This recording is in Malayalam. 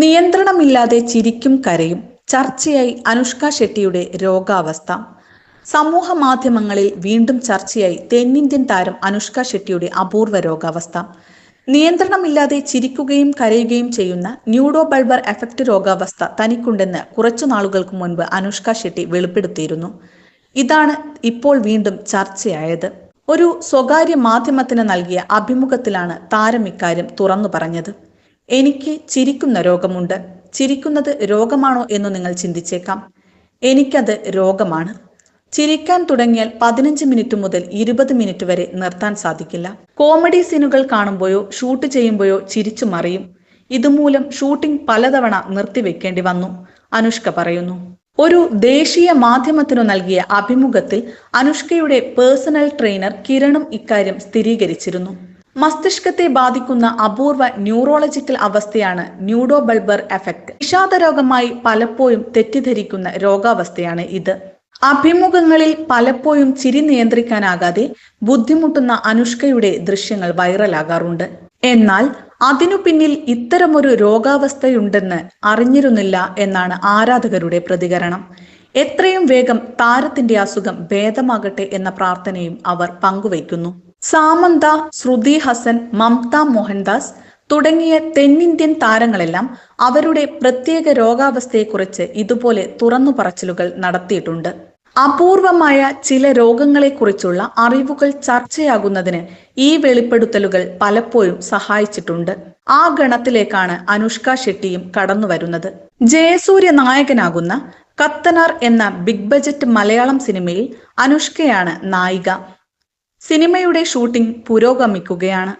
നിയന്ത്രണമില്ലാതെ ചിരിക്കും കരയും. ചർച്ചയായി അനുഷ്ക ഷെട്ടിയുടെ രോഗാവസ്ഥ. സമൂഹ മാധ്യമങ്ങളിൽ വീണ്ടും ചർച്ചയായി തെന്നിന്ത്യൻ താരം അനുഷ്ക ഷെട്ടിയുടെ അപൂർവ രോഗാവസ്ഥ. നിയന്ത്രണമില്ലാതെ ചിരിക്കുകയും കരയുകയും ചെയ്യുന്ന ന്യൂഡോ ബൾബർ എഫക്റ്റ് രോഗാവസ്ഥ തനിക്കുണ്ടെന്ന് കുറച്ചു നാളുകൾക്ക് മുൻപ് അനുഷ്ക ഷെട്ടി വെളിപ്പെടുത്തിയിരുന്നു. ഇതാണ് ഇപ്പോൾ വീണ്ടും ചർച്ചയായത്. ഒരു സ്വകാര്യ മാധ്യമത്തിന് നൽകിയ അഭിമുഖത്തിലാണ് താരം ഇക്കാര്യം തുറന്നു പറഞ്ഞത്. എനിക്ക് ചിരിക്കുന്ന രോഗമുണ്ട്. ചിരിക്കുന്നത് രോഗമാണോ എന്ന് നിങ്ങൾ ചിന്തിച്ചേക്കാം. എനിക്കത് രോഗമാണ്. ചിരിക്കാൻ തുടങ്ങിയാൽ പതിനഞ്ച് മിനിറ്റ് മുതൽ ഇരുപത് മിനിറ്റ് വരെ നിർത്താൻ സാധിക്കില്ല. കോമഡി സീനുകൾ കാണുമ്പോഴോ ഷൂട്ട് ചെയ്യുമ്പോഴോ ചിരിച്ചു മറിയും. ഇതുമൂലം ഷൂട്ടിംഗ് പലതവണ നിർത്തിവെക്കേണ്ടി വന്നു അനുഷ്ക പറയുന്നു. ഒരു ദേശീയ മാധ്യമത്തിനു നൽകിയ അഭിമുഖത്തിൽ അനുഷ്കയുടെ പേഴ്സണൽ ട്രെയിനർ കിരണും ഇക്കാര്യം സ്ഥിരീകരിച്ചിരുന്നു. മസ്തിഷ്കത്തെ ബാധിക്കുന്ന അപൂർവ ന്യൂറോളജിക്കൽ അവസ്ഥയാണ് ന്യൂഡോ ബൾബർ എഫക്റ്റ് വിഷാദ രോഗമായി പലപ്പോഴും തെറ്റിദ്ധരിക്കുന്ന രോഗാവസ്ഥയാണ് ഇത്. അഭിമുഖങ്ങളിൽ പലപ്പോഴും ചിരി നിയന്ത്രിക്കാനാകാതെ ബുദ്ധിമുട്ടുന്ന അനുഷ്കയുടെ ദൃശ്യങ്ങൾ വൈറലാകാറുണ്ട്. എന്നാൽ അതിനു പിന്നിൽ ഇത്തരമൊരു രോഗാവസ്ഥയുണ്ടെന്ന് അറിഞ്ഞിരുന്നില്ല എന്നാണ് ആരാധകരുടെ പ്രതികരണം. എത്രയും വേഗം താരത്തിന്റെ അസുഖം ഭേദമാകട്ടെ എന്ന പ്രാർത്ഥനയും അവർ പങ്കുവയ്ക്കുന്നു. സാമന്ത ശ്രുതി ഹസൻ മമത മോഹൻദാസ് തുടങ്ങിയ തെന്നിന്ത്യൻ താരങ്ങളെല്ലാം അവരുടെ പ്രത്യേക രോഗാവസ്ഥയെക്കുറിച്ച് ഇതുപോലെ തുറന്നു പറച്ചിലുകൾ നടത്തിയിട്ടുണ്ട്. അപൂർവമായ ചില രോഗങ്ങളെക്കുറിച്ചുള്ള അറിവുകൾ ചർച്ചയാകുന്നതിന് ഈ വെളിപ്പെടുത്തലുകൾ പലപ്പോഴും സഹായിച്ചിട്ടുണ്ട്. ആ ഗണത്തിലേക്കാണ് അനുഷ്ക ഷെട്ടിയും കടന്നു വരുന്നത്. ജയസൂര്യ നായകനാകുന്ന കത്തനാർ എന്ന ബിഗ് ബജറ്റ് മലയാളം സിനിമയിൽ അനുഷ്കയാണ് നായിക. സിനിമയുടെ ഷൂട്ടിംഗ് പുരോഗമിക്കുകയാണ്.